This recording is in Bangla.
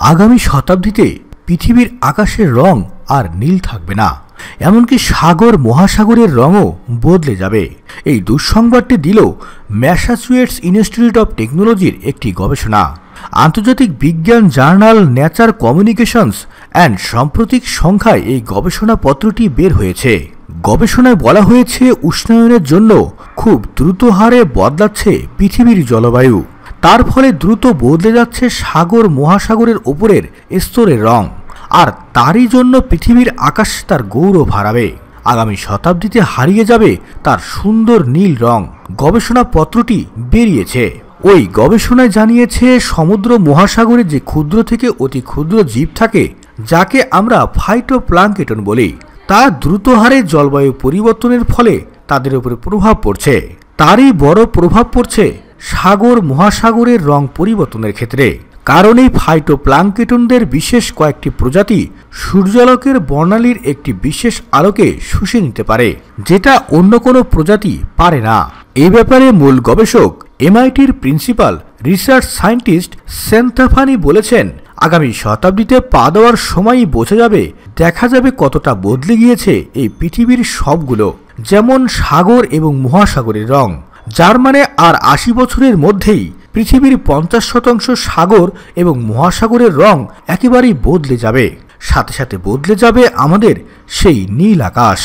আগামী শতাব্দীতে পৃথিবীর আকাশের রং আর নীল থাকবে না, এমনকি সাগর মহাসাগরের রঙও বদলে যাবে। এই দুঃসংবাদটি দিল ম্যাসাচুয়েটস ইনস্টিটিউট অব টেকনোলজির একটি গবেষণা। আন্তর্জাতিক বিজ্ঞান জার্নাল নেচার কমিউনিকেশনস অ্যান্ড সাম্প্রতিক সংখ্যায় এই গবেষণাপত্রটি বের হয়েছে। গবেষণায় বলা হয়েছে, উষ্ণায়নের জন্য খুব দ্রুত হারে বদলাচ্ছে পৃথিবীর জলবায়ু। তার ফলে দ্রুত বদলে যাচ্ছে সাগর মহাসাগরের ওপরের স্তরের রং, আর তারই জন্য পৃথিবীর আকাশ তার গৌরব হারাবে। আগামী শতাব্দীতে হারিয়ে যাবে তার সুন্দর নীল রং। গবেষণাপত্রটি বেরিয়েছে। ওই গবেষণায় জানিয়েছে, সমুদ্র মহাসাগরে যে ক্ষুদ্র থেকে অতি ক্ষুদ্র জীব থাকে, যাকে আমরা ফাইটোপ্লাঙ্কেটন বলি, তা দ্রুত হারে জলবায়ু পরিবর্তনের ফলে তাদের উপরে প্রভাব পড়ছে। তারই বড় প্রভাব পড়ছে সাগর মহাসাগরের রং পরিবর্তনের ক্ষেত্রে। কারণ এই ফাইটোপ্লাঙ্কেটনদের বিশেষ কয়েকটি প্রজাতি সূর্যালোকের বর্ণালীর একটি বিশেষ আলোকে শুষে নিতে পারে, যেটা অন্য কোনো প্রজাতি পারে না। এ ব্যাপারে মূল গবেষক, এমআইটির প্রিন্সিপাল, রিসার্চ সায়েন্টিস্ট সেন্থাফানি বলেছেন, আগামী শতাব্দীতে পা দেওয়ার সময়ই বোঝা যাবে, দেখা যাবে কতটা বদলে গিয়েছে এই পৃথিবীর সবগুলো, যেমন সাগর এবং মহাসাগরের রং। যার মানে আর আশি বছরের মধ্যেই পৃথিবীর পঞ্চাশ শতাংশ সাগর এবং মহাসাগরের রং একেবারেই বদলে যাবে। সাথে সাথে বদলে যাবে আমাদের সেই নীল আকাশ।